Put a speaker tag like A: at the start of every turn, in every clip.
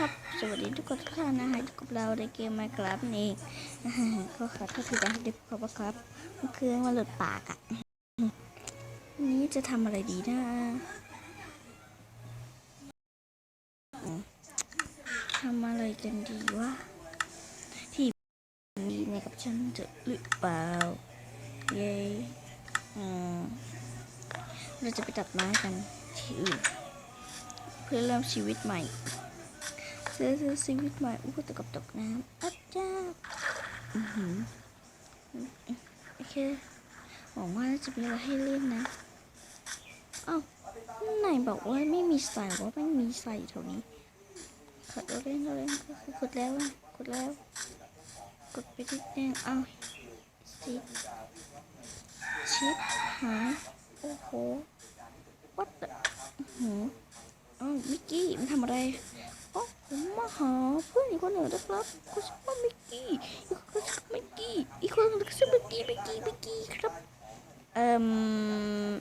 A: ครับ สวัสดีทุกคนทุกท่านนะฮะอยู่กับเราในเกม Minecraft นี่เองนะฮะก็ขอโทษทีนะที่ขอบคุณครับมันคือมันหลุดปากอะนี้จะทำอะไรดีนะทำอะไรกันดีวะที่มีในกับฉันจะหรือเปล่า เย้เราจะไปตัดไม้กันที่อื่น เพื่อเริ่มชีวิตใหม่ เสื้อชีวิตใหม่อู้ตกกับตกน้ำอัดจ้าอือหือโอเคหวังว่าจะมีอะไรให้เล่นนะเอ้าไหนบอกว่าไม่มีใส่ว่าไม่มีใส่แถวนี้ขดเราเล่นเราเล่นก็คือกดแล้วกดแล้ว กดไปนิดนึงเอ้าสิชิปหายโอ้โห what the อื้อหืออ้าวมิกกี้มันทำอะไร อ๋อผมมาหาเพื่อนอีกคนหนึ่งนะครับเขาชื่อว่ามิกกี้อีกคนก็ชื่อมิกกี้อีกคนหนึงชื่อมิกกี้มิกกี้มิกกี้ครับเอ่ม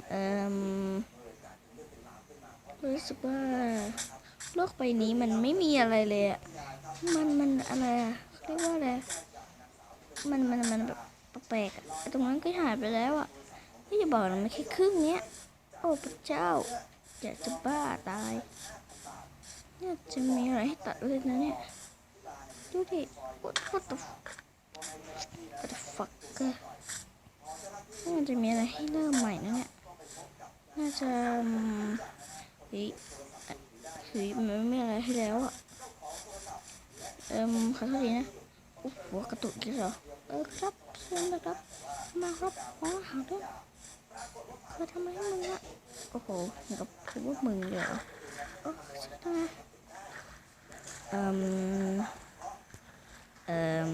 A: เอ่มรู้สึกว่าโลกใบนี้มันไม่มีอะไรเลยอะมันมันอะไรอะเรียกว่าอะไรมันมันมันแบบแปลกๆอะตรงนั้นก็หายไปแล้วอะไม่จะบอกนะมันแค่ครึ่งเนี้ย โอ้พระเจ้าอยากจะบ้าตาย นี่ยจะมีอะไรให้ตัดเลยนะเนี่ย ดูดิ what what the what the fuck น่าจะมีอะไรให้เริ่มใหม่นะเนี่ย น่าจะอืมเฮ้ยเฮ้ยมันไม่มีอะไรให้แล้วอะเอิมขอโทษทีนะโอ้โหกระตุกอีกเหรอ เออครับเชิญนะครับ มาครับขอหาด้วยเธอทำไมให้มึงอะโอ้โหเหมือนกับคือว่ามึงเลยเหรอโอ้ใช่ไหม เอ่มเอ่ม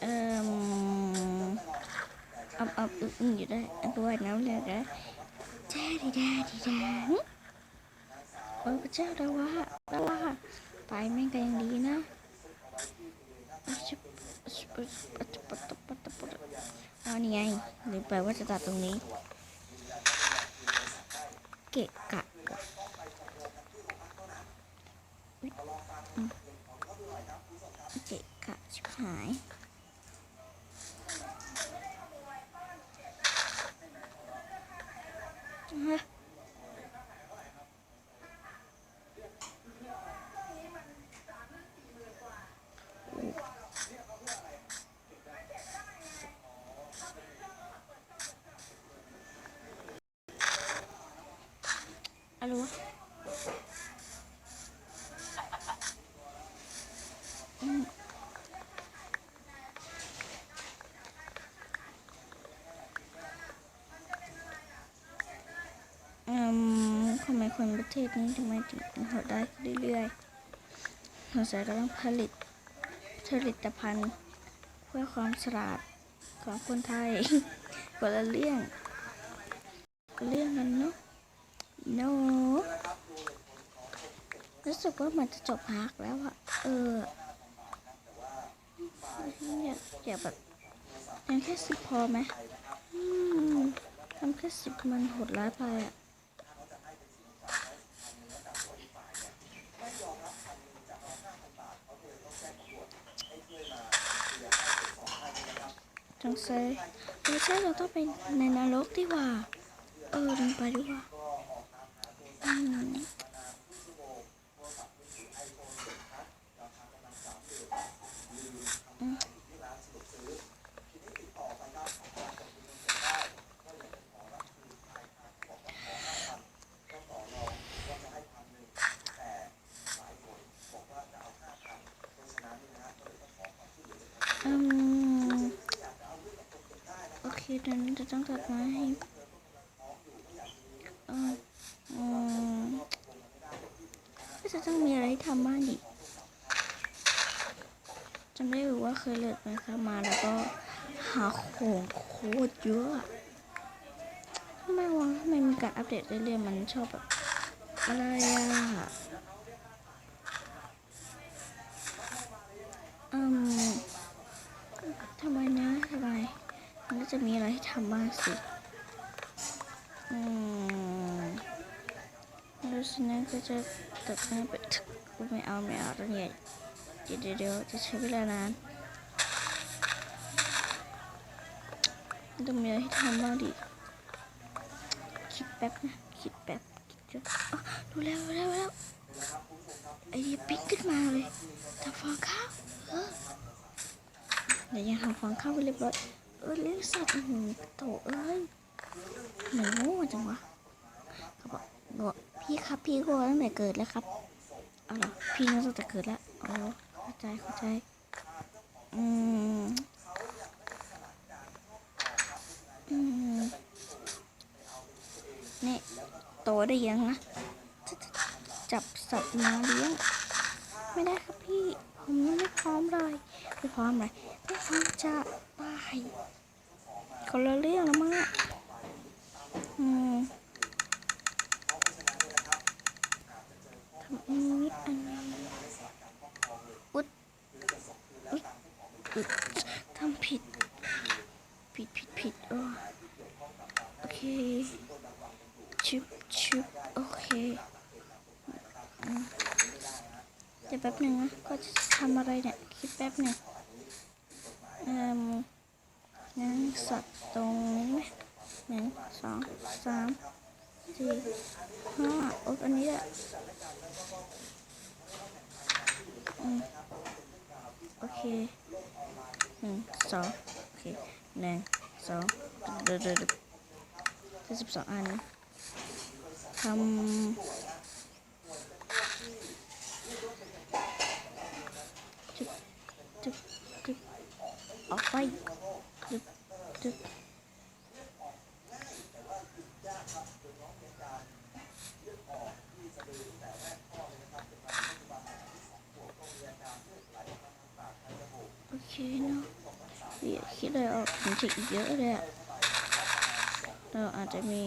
A: เอ่มเอาเอาอึ้งอยู่ได้อันตัวายน้ำเลยนะจ้าดีดาดีดาหึโอ้พระเจ้าดาวะดาวะตายแม่งก็ยังดีนะเอานี่ไงหรือแปลว่าจะตัดตรงนี้ เกะกะว่ะอุ๊ยอืม เกะกะชิบหายฮะอะไรวะอืมอืมทำไม คนประเทศนี้ทำไมถึงหดได้เรื่อยๆสงสัยก็ต้องผลิตผลิตภัณฑ์เพื่อความฉลาดของคนไทยคนละเรื่องคนละเรื่องกันเนาะ no รู้สึกว่ามันจะจบพากแล้วอะเอออยากอยากแบบยังแค่สิบพอไหมอืมทำแค่สิบมันโหดร้ายไปอะ จังเซ่ไม่ใช่เราต้องไปในนรกดีกว่า เออลงไปดีกว่าอืม เดี๋ยวนี้จะต้องตัดไม้ให้เอออืมก็จะต้องมีอะไรทำบ้างดิจำได้อยู่ว่าเคยเลิกไหมครับมาแล้วก็หาของโคตรเยอะอะทำไมวะทำไมมีการอัปเดตเรื่อยๆมันชอบแบบอะไรอะ ทำมากสิอืมรู้สึกนั้นก็จะตัดหน้าไปไม่เอาไม่เอาเรียนเดี๋ยวเดี๋ยวจะใช้เวลานานต้องมีอะไรให้ทำบ้างดิคิดแป๊บนะคิดแป๊บคิดจนดูแล้วดูแล้วแล้วไอ้ยี่ปิ้งขึ้นมาเลยทำฟองข้าวเดี๋ยวยังทำฟองข้าวไปเรียบร้ เออเลี้ยงสัตว์หูโตเอ้ยหนูจังวะเขาบอกบอกพี่ครับพี่กลัวตั้งแต่เกิดแล้วครับเอาล่ะพี่น่าจะเกิดแล้วโอ้เข้าใจเข้าใจอืมนี่โตได้ยังนะจับสัตว์มาเลี้ยงไม่ได้ครับพี่ ผมยังไม่พร้อมเลยไม่พร้อมเลยไม่พร้อมจะ คนละเรื่องแล้วมั้งทำอันนี้อันนี้อุดอุดอุดทำผิด ผิดผิดผิดโอโอเคชิบชิบโอเคเดี๋ยวแป๊บหนึ่งนะก็จะทำอะไรเนี่ย คิดแป๊บหนึ่งอืม สัตว์ตรงนี้ไหมหนึ่งสองสามสี่ห้าโอ๊อันนี้แหละโอเคหนึ่งสองโอเคหนึ่งสองเดือดเดือดที่สิบสองอันทำจึ๊กจุดกจึ๊ออกไป จึ๊โอเคเนาะเดี๋ยวคิดเลยออกมันจะอีกเยอะเลยอะเราอาจจะมี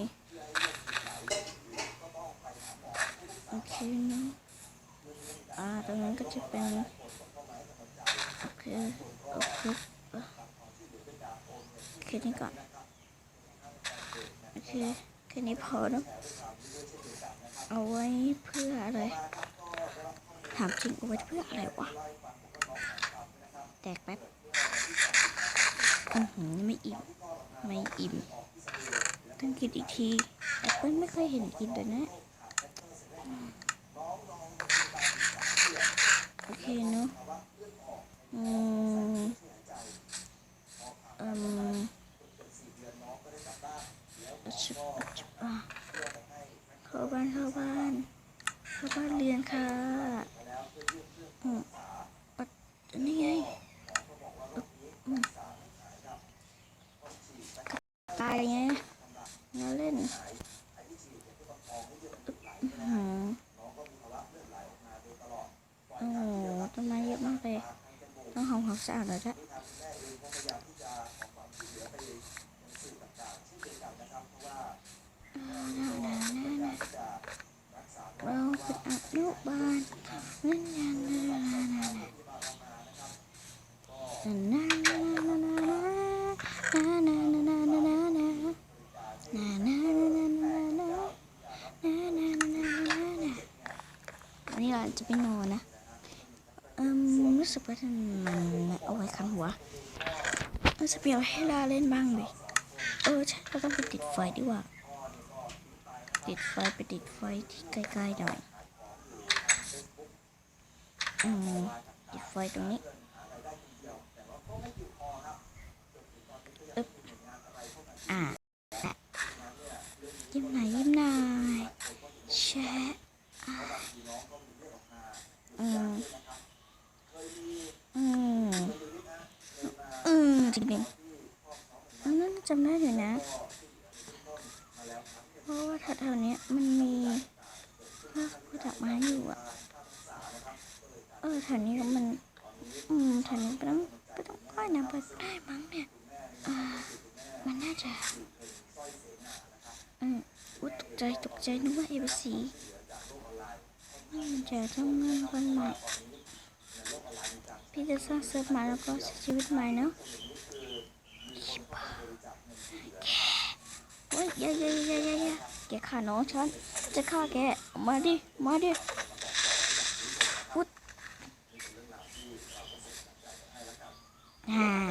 A: โอเคเนาะอ่าตรงนั้นก็จะเป็น โอเค โอเค ค่นี้ก่อน โอเค แค่นี้พอนะเอาไว้เพื่ออะไร ถามจริงเอาไว้เพื่ออะไรวะ แตกแป๊บอือหืไม่อิ่ม ไม่อิ่ม ต้องกินอีกทีแอปเปิ้ลไม่เคยเห็นกินแต่นะโอเคเนาะอืมอืม ชุบชุบอะเข้าบ้านเข้าบ้านเข้าบ้านเรียนค่ะปัดนี่ไงตายไงมาเล่นโอ้โหต้นไม้เยอะมากเลยต้องหอมความสะอาดเลยจ้ะ เราเปิะอนุบาลนั่นยานั่นนั่นนั่นนี่เลาจะไปนอนนะเอิ่มรู้สึกว่ามันเอาไว้คันหัวเราจะเปลี่ยนให้ลาเล่นบ้างดิเออใช่เราต้องไปติดไฟดีกว่า ติดไฟไปติดไฟที่ใกล้ๆหน่อยอืมติดไฟตรงนี้อึ๊บอะยิ้มหน่อยยิ้มหน่อยแชะอะอืมอืมอืมจริงๆอันนั้นจำได้อยู่นะ ราะว่าแถวๆนี้มันมีพวกพืชดอกไม้อยู่อะ เออแถวนี้มัน อืมแถวนี้ก็ต้องก็ต้องว่ายน้ำไปได้มั้งเนี่ยอ่ามันน่าจะอืมอุ๊ตกใจตกใจนึกว่าเอเบซีมันจะทำงานคนใหม่พี่จะสร้างเซิร์ฟใหม่แล้วก็ใช้ชีวิตใหม่เนาะโอ้ยอย่าอย่าอย่าอย่าอย่า แกขาน้องฉัน จะฆ่าแก มาดิ มาดิพุทฮ่า